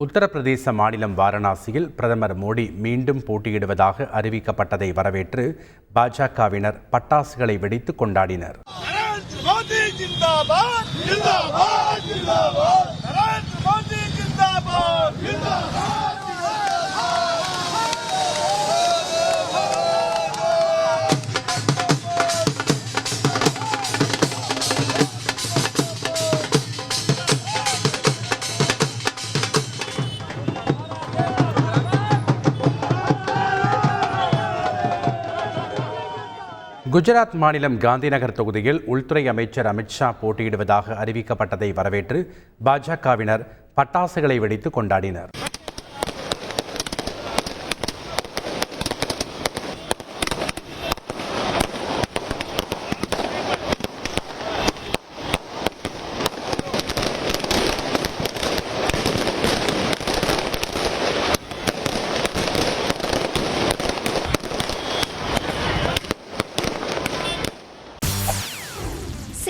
உத்தரப்பிரதேச மாநிலம் வாரணாசியில் பிரதமர் மோடி மீண்டும் போட்டியிடுவதாக அறிவிக்கப்பட்டதை வரவேற்று பாஜகவினர் பட்டாசுகளை வெடித்து கொண்டாடினர். குஜராத் மாநிலம் காந்திநகர் தொகுதியில் உள்துறை அமைச்சர் அமித்ஷா போட்டியிடுவதாக அறிவிக்கப்பட்டதை வரவேற்று பாஜகவினர் பட்டாசுகளை வெடித்து கொண்டாடினர்.